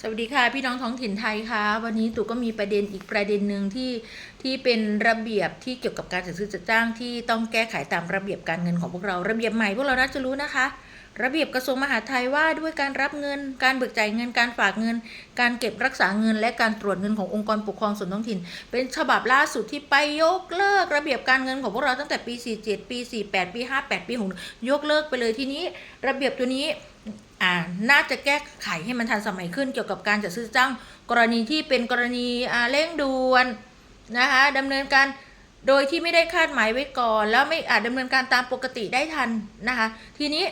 สวัสดีค่ะพี่น้องท้องถิ่นไทยค่ะวันนี้ตู่ก็มีประเด็นอีกประเด็นหนึ่งที่ที่เป็นระเบียบที่เกี่ยวกับการจัดซื้อจัดจ้างที่ต้องแก้ไขตามระเบียบการเงินของพวกเราระเบียบใหม่พวกเราน่าจะรู้นะคะ ระเบียบกระทรวงมหาดไทยว่าด้วยการรับเงิน การเบิกจ่ายเงินการฝากเงิน การเก็บรักษาเงิน และการตรวจเงินขององค์กรปกครองส่วนท้องถิ่น เป็นฉบับล่าสุดที่ไปยกเลิกระเบียบการเงินของพวกเราตั้งแต่ปี 47 ปี 48 ปี 58 ปี6ยกเลิกไปเลยทีนี้ ระเบียบตัวนี้ อ่าน่าจะแก้ไขให้มันทันสมัยขึ้นเกี่ยวกับการจัดซื้อจ้างกรณีที่เป็นกรณีอ่าเร่งด่วนนะคะดำเนินการโดยที่ไม่ได้คาดหมายไว้ก่อน แล้วไม่อาจดำเนินการตามปกติได้ทันนะคะ ทีนี้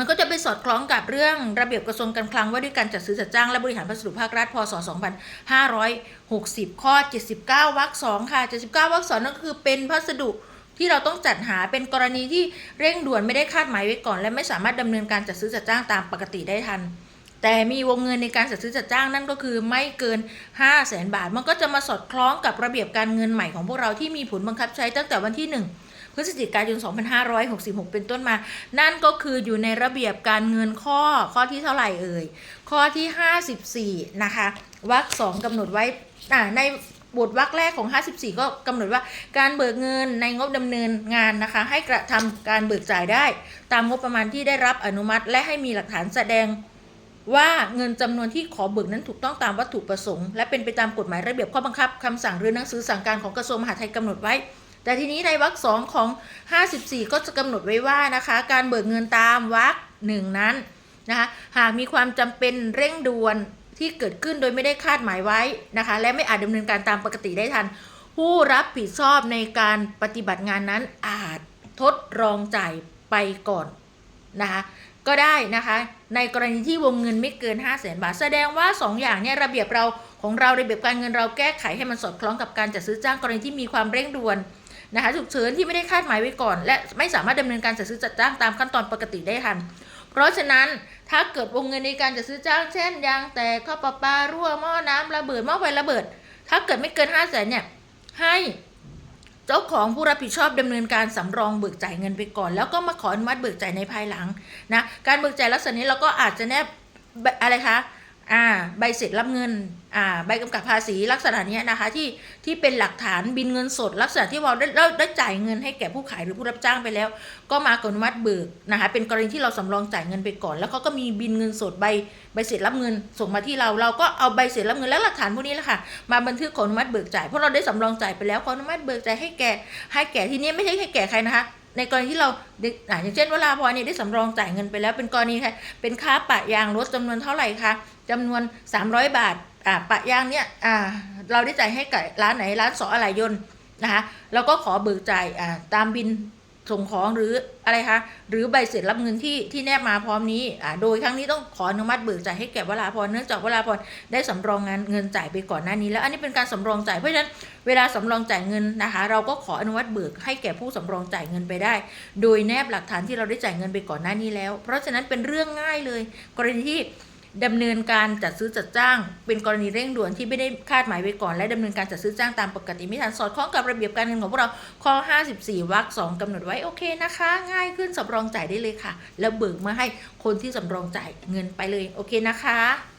มันก็จะไปสอดคล้องกับเรื่องระเบียบกระทรวงการคลังว่าด้วยการจัดซื้อจัดจ้างและบริหารพัสดุภาครัฐพศ 2560 ข้อ 79 วรรค 2 ค่ะ 79 วรรค 2 นั่นก็คือเป็นพัสดุ ที่เราต้องจัดหาเป็นกรณีที่เร่งด่วนไม่ได้คาดหมายไว้ก่อน และไม่สามารถดำเนินการจัดซื้อจัดจ้างตามปกติได้ทัน แต่มีวงเงินในการจัดซื้อจัดจ้างนั่นก็คือไม่เกิน 5 0 0แสนบาท มันก็จะมาสอดคล้องกับระเบียบการเงินใหม่ของพวกเราที่มีผลบังคับใช้ตั้งแต่วันที่ 1พฤศจิกายน 2566 เป็นต้นมา นั่นก็คืออยู่ในระเบียบการเงินข้อข้อที่เท่าไหร่เอ่ย ข้อที่ 54 นะคะ วรรคสองกำหนดไว้ใน บทวรรคแรกของ 54 ก็กำหนดว่าการเบิกเงินในงบดำเนินงานนะคะ ให้กระทำการเบิกจ่ายได้ ตามงบประมาณที่ได้รับอนุมัติ และให้มีหลักฐานแสดงว่าเงินจำนวนที่ขอเบิกนั้นถูกต้องตามวัตถุประสงค์ และเป็นไปตามกฎหมายระเบียบข้อบังคับคำสั่งหรือหนังสือสั่งการของกระทรวงมหาดไทยกำหนดไว้ แต่ทีนี้ในวรรคสองของ 54 ก็จะกำหนดไว้ว่านะคะ การเบิกเงินตามวรรคหนึ่งนั้นนะคะหากมีความจำเป็นเร่งด่วน ที่เกิดขึ้นโดยไม่ได้คาดหมายไว้นะคะ และไม่อาจดำเนินการตามปกติได้ทัน ผู้รับผิดชอบในการปฏิบัติงานนั้นอาจทดรองจ่ายไปก่อนนะคะก็ได้นะคะ ในกรณีที่วงเงินไม่เกิน 5 0 0แสนบาท แสดงว่า 2 อย่างเนี่ยระเบียบเราของเราระเบียบการเงินเราแก้ไขให้มันสอดคล้องกับการจัดซื้อจ้างกรณีที่มีความเร่งด่วนนะคะฉุกเฉินที่ไม่ได้คาดหมายไว้ก่อน และไม่สามารถดำเนินการจัดซื้อจัดจ้างตามขั้นตอนปกติได้ทัน เพราะฉะนั้นถ้าเกิดวงเงินในการจัดซื้อจ้างเช่นยางแตกท่อประปารั่วหม้อน้ำระเบิดหม้อไฟระเบิด ถ้าเกิดไม่เกิน5้าแสนเนี่ยให้เจ้าของผู้รับผิดชอบดำเนินการสำรองเบิกจ่ายเงินไปก่อน แล้วก็มาขออนุมัติเบิกจ่ายในภายหลังนะการเบิกจ่ายลักษณะนี้เราก็อาจจะแนบอะไรคะ อ่าใบเสร็จรับเงินอ่าใบกำกับภาษีลักษณะนี้นะคะที่ที่เป็นหลักฐานบินเงินสด ลักษณะที่เราได้ได้ได้จ่ายเงินให้แก่ผู้ขายหรือผู้รับจ้างไปแล้ว ก็มาขออนุมัติเบิกนะคะเป็นกรณีที่เราสำรองจ่ายเงินไปก่อน แล้วเขาก็มีบินเงินสดใบใบเสร็จรับเงินส่งมาที่เราเราก็เอาใบเสร็จรับเงินและหลักฐานพวกนี้แหละค่ะมาบันทึกขออนุมัติเบิกจ่ายเพราะเราได้สำรองจ่ายไปแล้วขออนุมัติเบิกจ่ายให้แก่ให้แก่ที่นี้ไม่ใช่ให้แก่ใครนะคะ ในกรณีที่เราด้อ่าอย่างเช่นเวลาพอเนี่ยได้สำรองจ่ายเงินไปแล้ว เป็นกรณีค่ะเป็นค่าปะยางรถจำนวนเท่าไหร่คะจำนวน 300 บาทอ่าปะยางเนี่ยอ่าเราได้จ่ายให้กับร้านไหนร้านสออะไรยนต์นะคะเราก็ขอเบิกจ่ายอ่าตามบิน ส่งของหรืออะไรคะหรือใบเสร็จรับเงินที่ที่แนบมาพร้อมนี้อ่าโดยครั้งนี้ต้องขออนุมัติเบิกจ่ายให้แก่วลาพรเนื่องจากวลาพรได้สำรองงานเงินจ่ายไปก่อนหน้านี้แล้ว อันนี้เป็นการสำรองจ่ายเพราะฉะนั้นเวลาสำรองจ่ายเงินนะคะ เราก็ขออนุมัติเบิกให้แก่ผู้สำรองจ่ายเงินไปได้ โดยแนบหลักฐานที่เราได้จ่ายเงินไปก่อนหน้านี้แล้ว เพราะฉะนั้นเป็นเรื่องง่ายเลย กรณีที่ ดำเนินการจัดซื้อจัดจ้าง เป็นกรณีเร่งด่วนที่ไม่ได้คาดหมายไว้ก่อน และดำเนินการจัดซื้อจ้างตามปกติไม่ทันสอดคล้องกับระเบียบการเงินของพวกเราข้อ 54วรรคสองกำหนดไว้โอเคนะคะ ง่ายขึ้นสำรองจ่ายได้เลยค่ะ แล้วเบิกมาให้คนที่สำรองจ่ายเงินไปเลยโอเคนะคะ